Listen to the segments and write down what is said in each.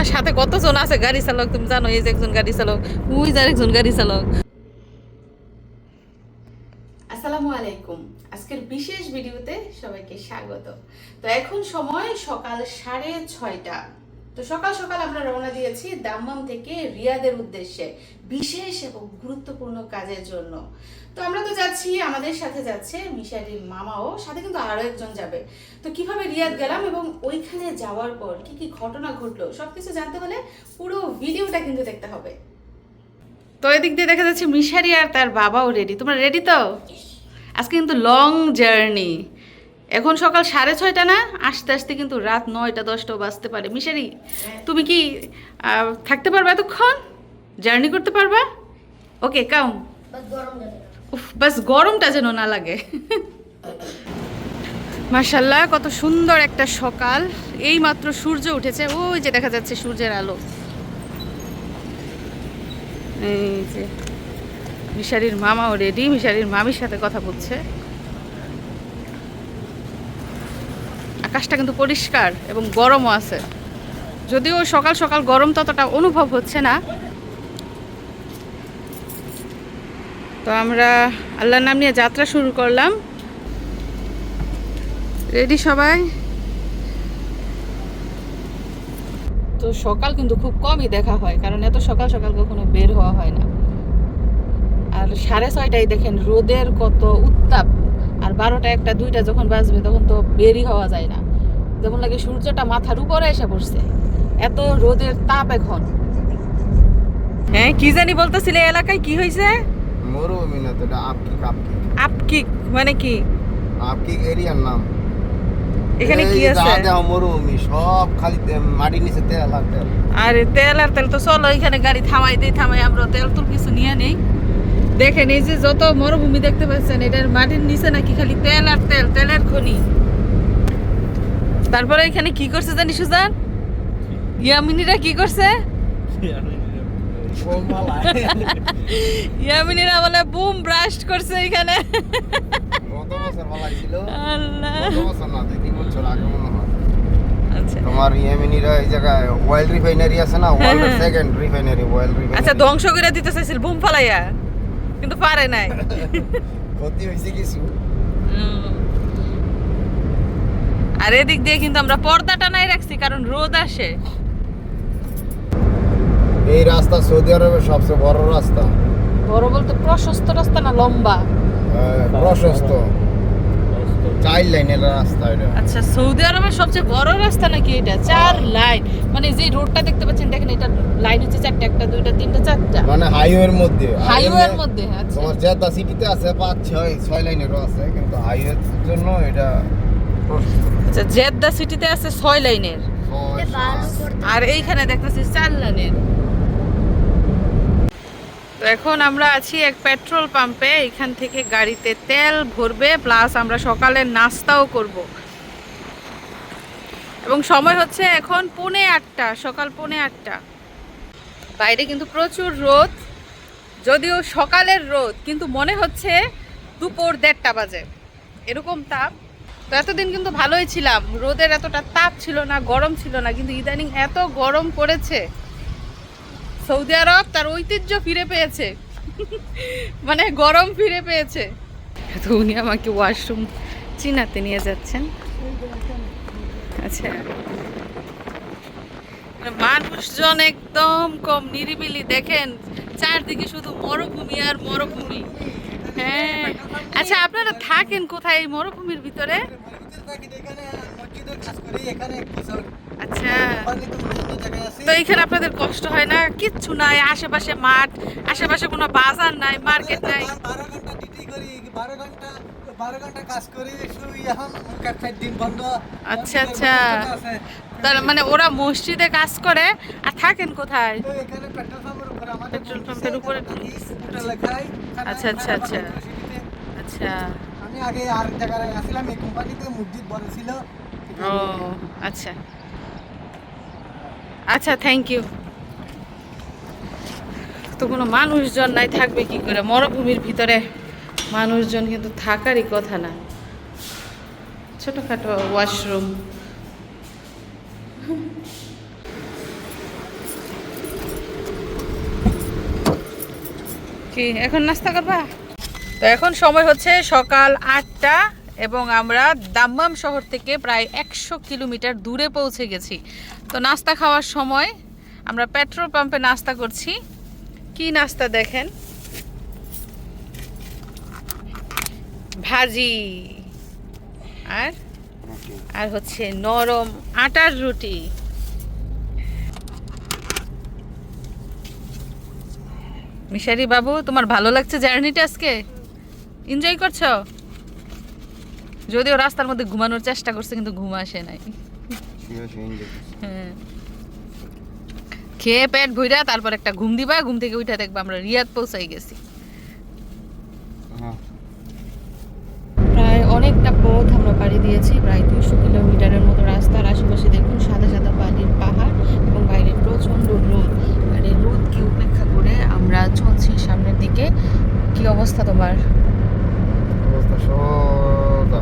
আমার সাথে কতজন আছে গাড়ি চালক তুমি জানো, এই যে একজন গাড়ি চালক ওই যে আরেকজন গাড়ি চালক। আসসালামু আলাইকুম। আজকের বিশেষ ভিডিওতে সবাইকে স্বাগত। তো এখন সময় সকাল সাড়ে ছয়টা। তো সকাল সকাল আমরা রওনা দিয়েছি দাম্মাম থেকে রিয়াদের উদ্দেশ্যে বিশেষ এবং গুরুত্বপূর্ণ কাজের জন্য। তো আমরা তো যাচ্ছি আমাদের সাথে যাচ্ছে মিশারির মামাও সাথে কিন্তু আরও একজন যাবে। তো কীভাবে রিয়াদ গেলাম এবং ওইখানে যাওয়ার পর কি কি ঘটনা ঘটলো সবকিছু জানতে হলে পুরো ভিডিওটা কিন্তু দেখতে হবে। তো এদিক দিয়ে দেখা যাচ্ছে মিশারি আর তার বাবাও রেডি তোমরা রেডি তো? আজকে কিন্তু লং জার্নি এখন সকাল সাড়ে ছয়টা না? আসতে আসতে কিন্তু রাত নয়টা দশটাও বাজতে পারে। মিশারি, তুমি কি থাকতে পারবে এতক্ষণ? জার্নি করতে পারবা? ওকে কাম বাস গরমটা যেন না লাগে। মার্শাল্লাহ কত সুন্দর একটা সকাল। এই মাত্র সূর্য উঠেছে। ওই যে দেখা যাচ্ছে সূর্যের আলো। এই যে, মিশারির মামাও রেডি মিশারির মামির সাথে কথা বলছে। আকাশটা কিন্তু পরিষ্কার এবং গরমও আছে। যদিও সকাল সকাল গরম ততটা অনুভব হচ্ছে না। তো আমরা আল্লাহর নাম নিয়ে যাত্রা শুরু করলাম। রেডি সবাই? তো সকাল কিন্তু খুব কমই দেখা হয়, কারণ এত সকাল সকাল কখনো বের হওয়া হয় না। আর সাড়ে ছয়টায় দেখেন রোদের কত উত্তাপ। আর বারোটা একটা দুইটা যখন বাজবে তখন তো বেরই হওয়া যায় না। যেমন লাগে সূর্যটা মাথার উপরে এসে পড়ছে। এত রোদের তাপ এখন। হ্যাঁ কি জানি বলতেছিলে এলাকায় কি হয়েছে? মরুভূমি না তো এটা আপকিক আপকিক। আপকিক মানে কি? আপকিক এরিয়ার নাম। এখানে কি আছে? মরুভূমি সব খালি মাটির নিচে তেল আর তেল। আরে তেল আর তেল তো চলো এখানে গাড়ি থামাই দেই থামাই আমরা তেল তুল কিছু নিয়ে নেই। দেখেন এই যে যত মরুভূমি দেখতে পাচ্ছেন এটার মাটির নিচে নাকি খালি তেল আর তেল তেলের খনি। তারপরে এখানে কি করছে জানি সুজান? ইয়ামিনীরা কি করছে? ইয়ামিনীরা বলে বুম ব্রাস্ট করছে এখানে। হয়। আচ্ছা। তোমার ইয়েমেনিরা এই জায়গায় অয়েল রিফাইনারি আছে না? ওয়ার্ল্ডের হ্যাঁ। সেকেন্ড রিফাইনারি অয়েল আচ্ছা ধ্বংস করে দিতে চাইছিল বুম ফালাইয়া। কিন্তু পারে নাই। ক্ষতি হয়েছে কিছু। আর এদিক দিয়ে কিন্তু আমরা পর্দাটা নাই রাখছি কারণ রোদ আসে। এই রাস্তা সৌদি আরবের সবচেয়ে বড় রাস্তা। বড় বলতে প্রশস্ত রাস্তা না লম্বা? প্রশস্ত। চাইল্ড লাইনের রাস্তা এটা আচ্ছা সৌদি আরবের সবচেয়ে বড় রাস্তা নাকি এটা? চার লাইন মানে যে রোডটা দেখতে পাচ্ছেন দেখেন এটা লাইন হচ্ছে চারটা একটা দুইটা তিনটা চারটা। মানে হাইওয়ের মধ্যে। হাইওয়ের মধ্যে আচ্ছা। তোমার জেদ্দা সিটিতে আছে পাঁচ ছয় ছয় লাইনেরও আছে কিন্তু হাইওয়ের জন্য এটা। আচ্ছা জেদ্দা সিটিতে আছে ছয় লাইনের আর এইখানে দেখতেছি চার লাইনের এখন আমরা আছি এক পেট্রোল পাম্পে, এখান থেকে গাড়িতে তেল ভরবে, প্লাস আমরা সকালের নাস্তাও করব। এবং সময় হচ্ছে এখন পৌনে আটটা, সকাল পৌনে আটটা। বাইরে কিন্তু প্রচুর রোদ, যদিও সকালের রোদ, কিন্তু মনে হচ্ছে দুপুর দেড়টা বাজে। এরকম তাপ। তো এতদিন কিন্তু ভালোই ছিলাম। রোদের এতটা তাপ ছিল না, গরম ছিল না, কিন্তু ইদানিং এত গরম পড়েছে। সৌদি আরব তার ঐতিহ্য ফিরে পেয়েছে। মানে গরম ফিরে পেয়েছে। তো উনি আমাকে ওয়াশরুম চিনাতে নিয়ে যাচ্ছেন। আচ্ছা। মানুষজন একদম কম, নিরিবিলি। দেখেন, চারদিকে শুধু মরুভূমি আর মরুভূমি। হ্যাঁ। আচ্ছা আপনারা থাকেন কোথায় মরুভূমির ভিতরে? আচ্ছা। তো এখানে আপনাদের কষ্ট হয় না? কিচ্ছু নাই আশেপাশে মাঠ আশেপাশে কোনো বাজার নাই মার্কেট নাই। বারো ঘণ্টা ডিউটি করি বারো ঘণ্টা বারো ঘণ্টা কাজ করি শুই এখন দিন বন্ধ। আচ্ছা আচ্ছা। তার মানে ওরা মসজিদে কাজ করে আর থাকেন কোথায়? এখানে পেট্রোল পাম্পের উপরে আমাদের পেট্রোল পাম্পের উপরে আচ্ছা, আচ্ছা, আচ্ছা। আচ্ছা। আমি আগে আর জায়গায় এই কোম্পানিতে মসজিদ বড় ছিল। ও আচ্ছা। আচ্ছা থ্যাংক ইউ তো কোনো মানুষজন নাই, থাকবে কি করে? মরুভূমির ভিতরে মানুষজন কিন্তু থাকারই কথা না। ছোটোখাটো ওয়াশরুম কি, এখন নাস্তা করবা? তো এখন সময় হচ্ছে সকাল আটটা এবং আমরা দাম্মাম শহর থেকে প্রায় একশো কিলোমিটার দূরে পৌঁছে গেছি। তো নাস্তা খাওয়ার সময় আমরা পেট্রোল পাম্পে নাস্তা করছি। কি নাস্তা দেখেন? ভাজি। আর? আর হচ্ছে নরম আটার রুটি। মিশারি বাবু তোমার ভালো লাগছে জার্নিটা আজকে? এনজয় করছ? যদিও রাস্তার মধ্যে ঘুমানোর চেষ্টা করছে কিন্তু ঘুম আসে নাই। হ্যাঁ। খেয়ে পেট ভইরা তারপর একটা ঘুম দিবা ঘুম থেকে উঠে দেখবা আমরা রিয়াদ পৌঁছাই গেছি। হ্যাঁ। প্রায় অনেকটা পথ আমরা পাড়ি দিয়েছি প্রায় দুশো কিলোমিটারের মতো রাস্তার আশেপাশে দেখুন সাদা সাদা বালির পাহাড় এবং বাইরে প্রচণ্ড রোদ আর এই রোদকে উপেক্ষা করে আমরা চলছি সামনের দিকে কি অবস্থা তোমার? সোজা।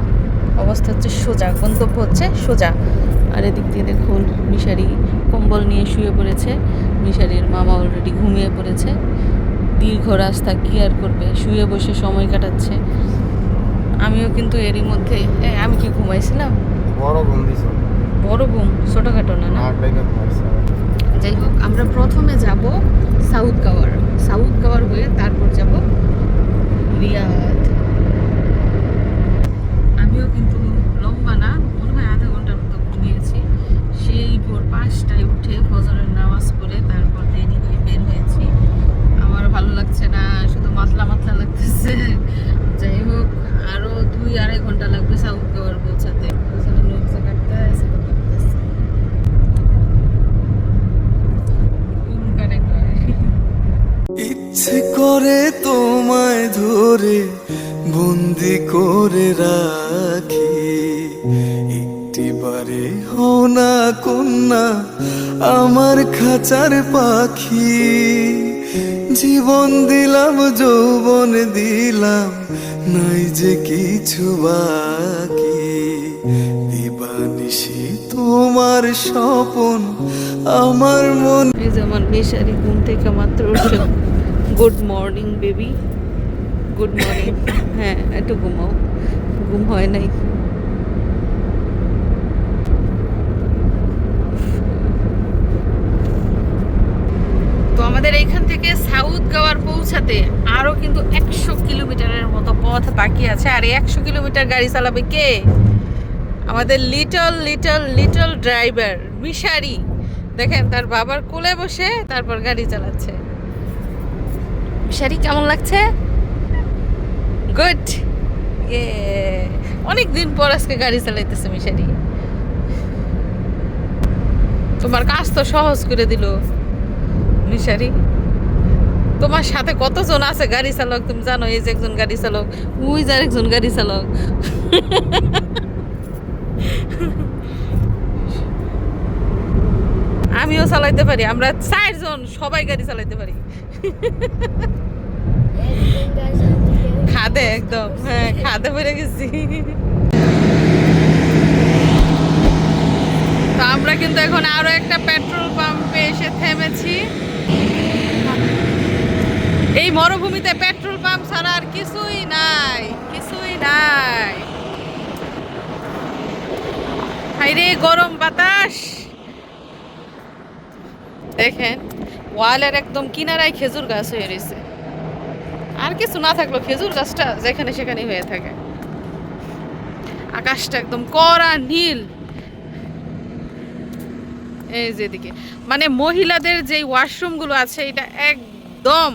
অবস্থা হচ্ছে সোজা গন্তব্য হচ্ছে সোজা। আর এদিক দিয়ে দেখুন মিশারি কম্বল নিয়ে শুয়ে পড়েছে। মিশারির মামা অলরেডি ঘুমিয়ে পড়েছে। দীর্ঘ রাস্তা কি আর করবে শুয়ে বসে সময় কাটাচ্ছে। আমিও কিন্তু এরই মধ্যে আমি কি ঘুমাইছিলাম বড় ঘুম দিছ। বড় ঘুম ছোটোখাটো না না? যাই হোক আমরা প্রথমে যাব সাউথ গাওয়ার সাউথ গাওয়ার হয়ে তারপর যাব রিয়াদ। আমিও কিন্তু লম্বা না, মনে হয় আধা ঘণ্টার মতো ঘুমিয়েছি। সেই ভোর পাঁচটায় উঠে ফজরের নামাজ পড়ে তারপর দেরি হয়ে বের হয়েছি। আমার ভালো লাগছে না, শুধু মাতলা মাতলা লাগতেছে। যাই হোক, আরও দুই আড়াই ঘণ্টা লাগবে সাউথ গাওয়ার পৌঁছাতে। কাটতে আছে তো তোমায় ধরে বন্দি করে রাখি। একটিবারে হও না কন্যা, আমার খাঁচার পাখি। জীবন দিলাম, যৌবন দিলাম, নাই যে কিছু বাকি। দিবানিশি তোমার স্বপন, আমার মন আমার মিশারি ঘুম থেকে মাত্র good morning, baby. Good morning. হ্যাঁ একটু ঘুমাও। ঘুম হয় নাই। তো আমাদের এইখান থেকে সাউথ গাওয়ার পৌঁছাতে আরও কিন্তু একশো কিলোমিটারের মতো পথ বাকি আছে। আর একশো কিলোমিটার গাড়ি চালাবে কে? আমাদের লিটল লিটল লিটল ড্রাইভার মিশারি। দেখেন, তার বাবার কোলে বসে তারপর গাড়ি চালাচ্ছে। মিশারি, কেমন লাগছে? গুড। ইয়ে। অনেক দিন পর আজকে গাড়ি চালাইতেছে মিশারি তোমার কাজ তো সহজ করে দিল মিশারি তোমার সাথে কতজন আছে গাড়ি চালক তুমি জানো, এই যে একজন গাড়ি চালক ওই যে আরেকজন গাড়ি চালক। আমিও চালাইতে পারি, আমরা চারজন সবাই গাড়ি চালাইতে পারি। খাদে একদম হ্যাঁ খাদে পড়ে গেছি। তো আমরা কিন্তু এখন আরও একটা পেট্রোল পাম্পে এসে থেমেছি। এই মরুভূমিতে পেট্রোল পাম্প ছাড়া আর কিছুই নাই কিছুই নাই। হাইরে গরম বাতাস। দেখেন, ওয়ালের একদম কিনারায় খেজুর গাছ হয়ে রয়েছে। আর কিছু না থাকল খেজুর গাছটা যেখানে সেখানে হয়ে থাকে। আকাশটা একদম কড়া নীল। এই যেদিকে মানে মহিলাদের যে ওয়াশরুমগুলো আছে, এটা একদম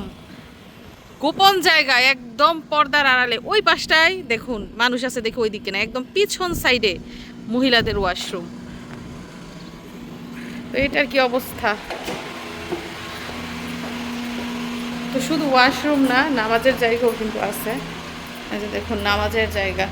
গোপন জায়গায় একদম পর্দার আড়ালে। ওই পাশটায় দেখুন, মানুষ আছে দেখে ওই দিকে না, একদম পিছন সাইডে মহিলাদের ওয়াশরুম। তো এটার কি অবস্থা? তো শুধু ওয়াশরুম না নামাজের জায়গাও কিন্তু আছে। এই যে দেখুন নামাজের জায়গা।